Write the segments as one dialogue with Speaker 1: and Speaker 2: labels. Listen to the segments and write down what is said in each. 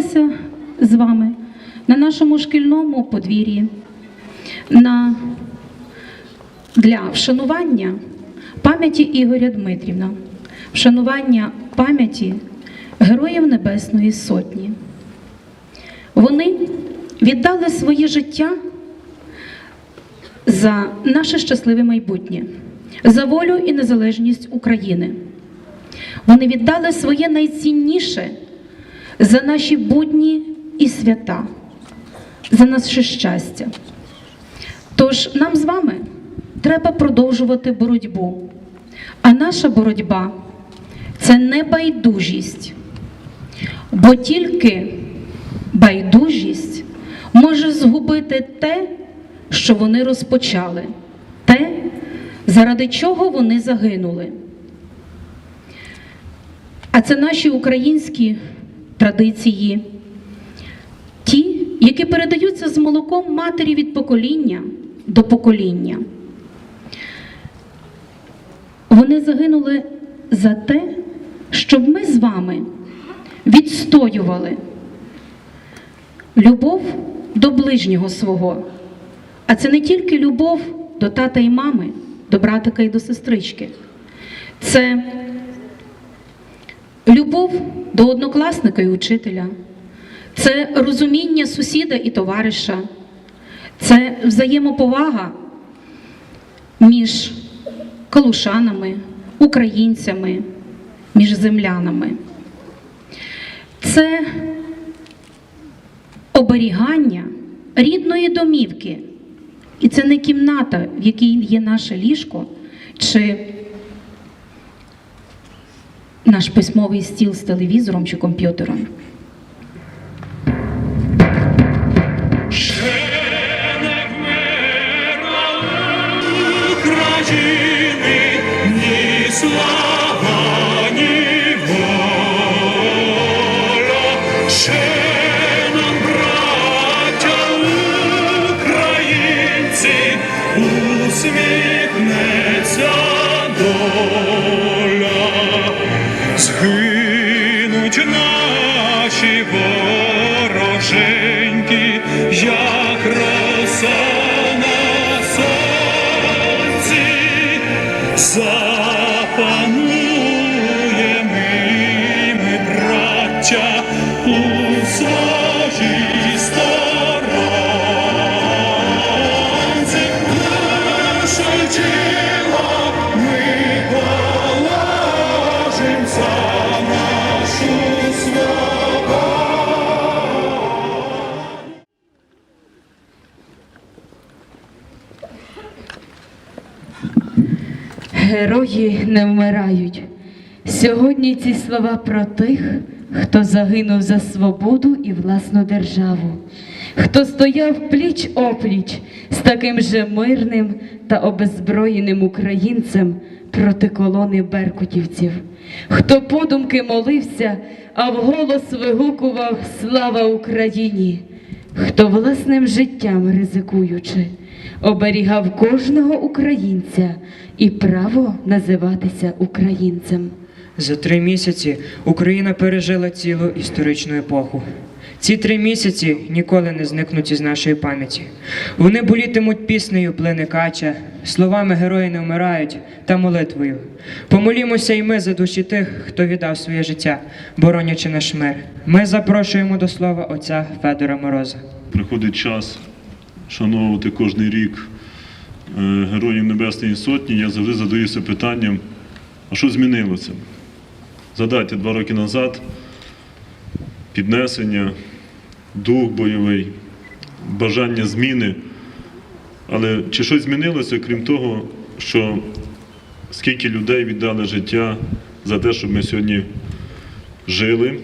Speaker 1: зібралися з вами на нашому шкільному подвір'ї на, для вшанування пам'яті Ігоря Дмитрівна, вшанування пам'яті Героїв Небесної Сотні. Вони віддали своє життя за наше щасливе майбутнє, за волю і незалежність України. Вони віддали своє найцінніше за наші будні і свята, за наше щастя. Тож нам з вами треба продовжувати боротьбу. А наша боротьба це не байдужість, бо тільки байдужість може згубити те, що вони розпочали, те, заради чого вони загинули. А це наші українські традиції, ті, які передаються з молоком матері від покоління до покоління. Вони загинули за те, щоб ми з вами відстоювали любов до ближнього свого. А це не тільки любов до тата і мами, до братика і до сестрички. Це любов до однокласника і учителя, це розуміння сусіда і товариша, це взаємоповага між калушанами, українцями, між землянами. Це оберігання рідної домівки. І це не кімната, в якій є наше ліжко, чи наш письмовий стіл з телевізором чи комп'ютером.
Speaker 2: Герої не вмирають. Сьогодні ці слова про тих, хто загинув за свободу і власну державу, хто стояв пліч опліч з таким же мирним та обеззброєним українцем проти колони беркутівців, хто подумки молився, а вголос вигукував Слава Україні! хто власним життям ризикуючи, оберігав кожного українця і право називатися українцем.
Speaker 3: За три місяці Україна пережила цілу історичну епоху. Ці три місяці ніколи не зникнуть із нашої пам'яті. Вони болітимуть піснею плине словами герої не вмирають та молитвою. Помолімося й ми за душі тих, хто віддав своє життя, боронячи наш мир. Ми запрошуємо до слова отця Федора Мороза.
Speaker 4: Приходить час шановувати кожний рік е, Героїв Небесної Сотні. Я завжди задаюся питанням, а що змінилося? Згадайте, два роки назад піднесення, дух бойовий, бажання зміни. Але чи щось змінилося, крім того, що скільки людей віддали життя за те, щоб ми сьогодні жили,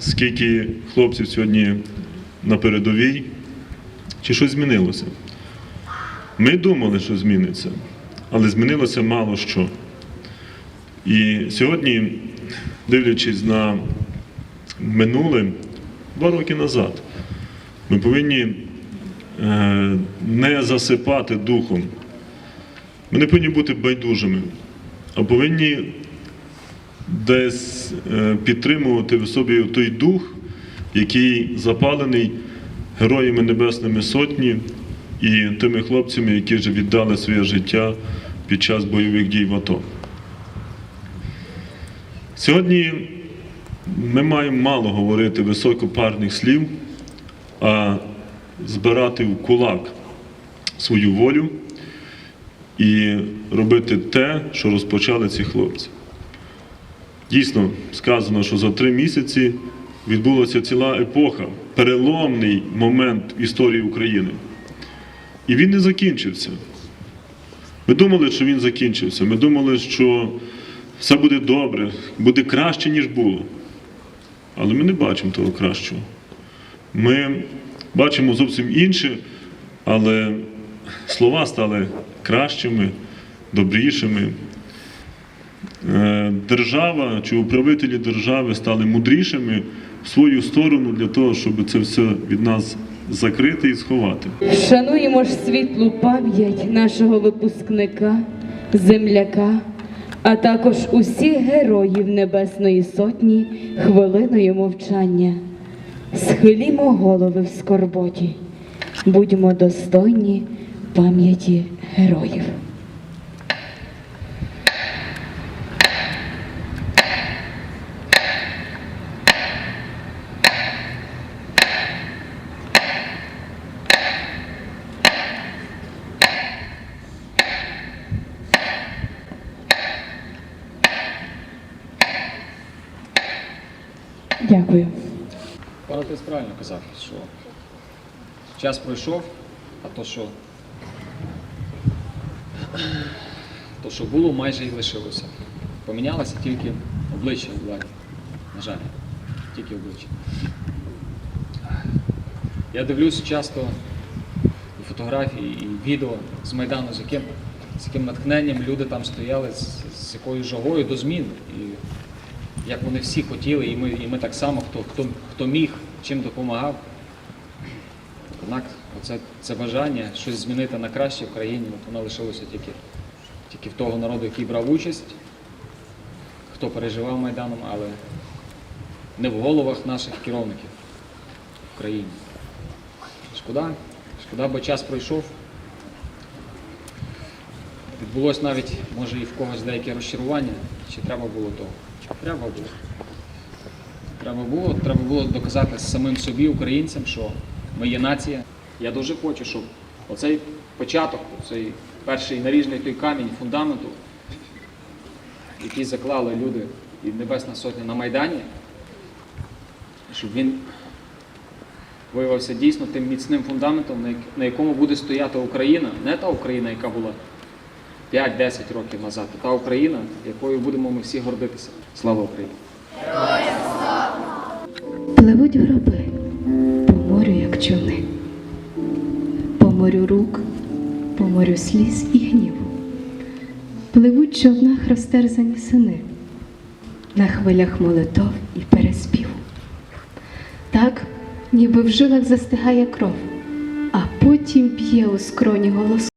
Speaker 4: скільки хлопців сьогодні на передовій, чи щось змінилося? Ми думали, що зміниться, але змінилося мало що. І сьогодні, дивлячись на минуле, два роки назад, ми повинні е, не засипати духом. Ми не повинні бути байдужими, а повинні десь е, підтримувати в собі той дух, який запалений героями Небесними Сотні і тими хлопцями, які вже віддали своє життя під час бойових дій в АТО. Сьогодні ми маємо мало говорити високопарних слів, а збирати в кулак свою волю і робити те, що розпочали ці хлопці. Дійсно, сказано, що за три місяці відбулася ціла епоха, переломний момент в історії України. І він не закінчився. Ми думали, що він закінчився. Ми думали, що все буде добре, буде краще, ніж було. Але ми не бачимо того кращого. Ми бачимо зовсім інше, але слова стали кращими, добрішими. Е, Держава чи управителі держави стали мудрішими в свою сторону для того, щоб це все від нас закрити і сховати.
Speaker 2: Шануємо ж світлу пам'ять нашого випускника, земляка, а також усіх героїв Небесної Сотні хвилиною мовчання. Схилімо голови в скорботі, будьмо достойні пам'яті героїв.
Speaker 5: Правильно казав, що час пройшов, а то, що то, що було, майже і лишилося. Помінялося тільки обличчя владі. На жаль, тільки обличчя. Я дивлюсь часто і фотографії, і відео з Майдану, з яким, з яким натхненням люди там стояли, з, з якою жагою до змін. І як вони всі хотіли, і ми, і ми так само, хто, хто, хто міг, чим допомагав. Однак оце, це бажання щось змінити на краще в країні, воно лишилося тільки, тільки в того народу, який брав участь, хто переживав Майданом, але не в головах наших керівників в країні. Шкода, шкода, бо час пройшов. Відбулось навіть, може, і в когось деяке розчарування, чи треба було того. Треба було. Треба було, треба було доказати самим собі, українцям, що ми є нація. Я дуже хочу, щоб оцей початок, цей перший наріжний той камінь фундаменту, який заклали люди і Небесна Сотня на Майдані, щоб він виявився дійсно тим міцним фундаментом, на якому буде стояти Україна, не та Україна, яка була 5-10 років назад, а та Україна, якою будемо ми всі гордитися. Слава Україні!
Speaker 6: Як по морю рук, по морю сліз і гніву. Пливуть човнах розтерзані сини, на хвилях молитов і переспіву. Так, ніби в жилах застигає кров, а потім п'є у скроні голос.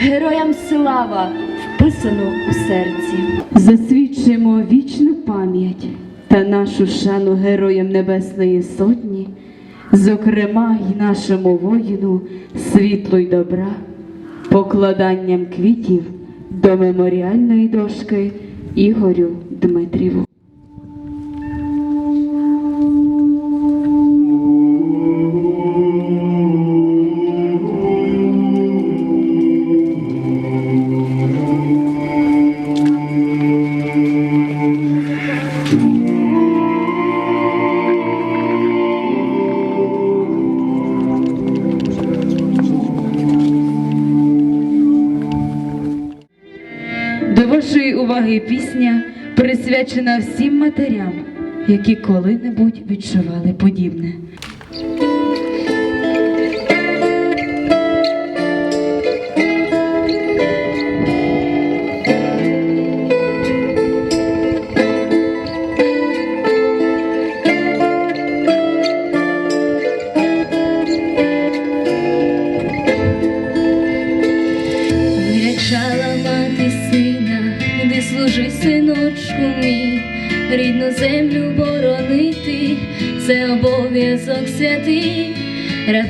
Speaker 7: Героям слава вписано у серці.
Speaker 2: Засвідчимо вічну пам'ять та нашу шану героям Небесної Сотні, зокрема й нашому воїну світло й добра, покладанням квітів до меморіальної дошки Ігорю Дмитріву. Пісня присвячена всім матерям, які коли-небудь відчували подібне.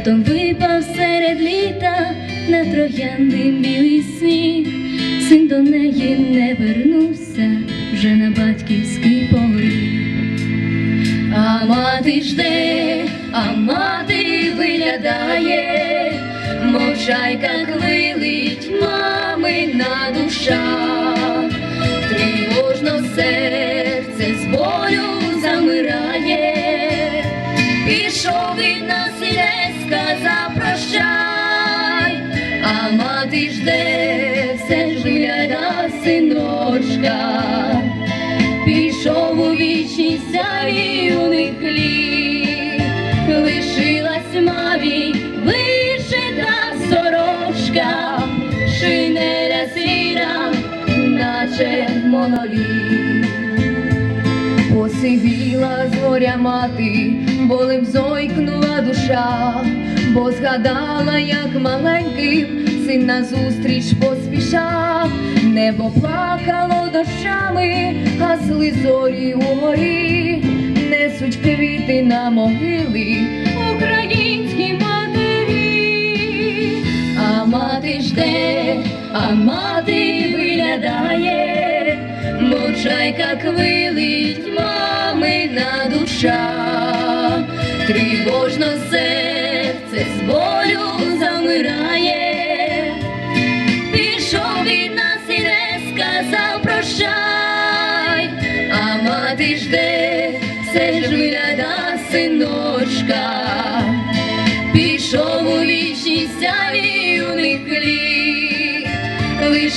Speaker 8: Раптом випав серед літа на троянди білий сніг, син до неї не вернувся вже на батьківський поріг. А мати жде, а мати виглядає, мовчайка хвилить мамина душа, тривожно серце а жде, все ж вигляда синочка. Пішов у вічність сяві юних лишилась мамі вишита сорочка, шинеля сіра, наче моноліт. Посивіла з горя мати, болем зойкнула душа, бо згадала, як маленьким син назустріч поспішав, небо плакало дощами, гасли зорі угорі, несуть квіти на могили українські матері, а мати жде, а мати виглядає, мовчайка квилить мамина душа, тривожно серце з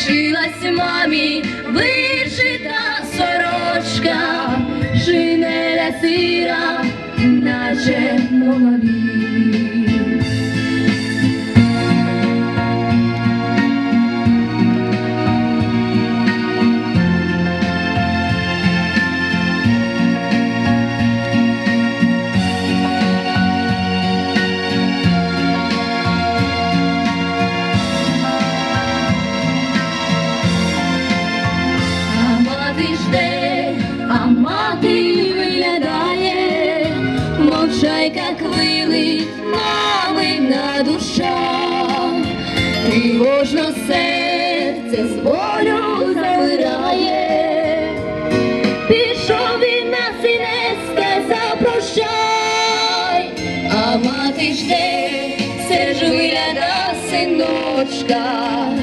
Speaker 8: лишилась мамі вишита сорочка, шинеля сира, наче моноліт. Мовчайка хвилить мамина душа, тривожно серце з болю замирає, пішов від нас і не сказав а мати жде, все ж вигляда синочка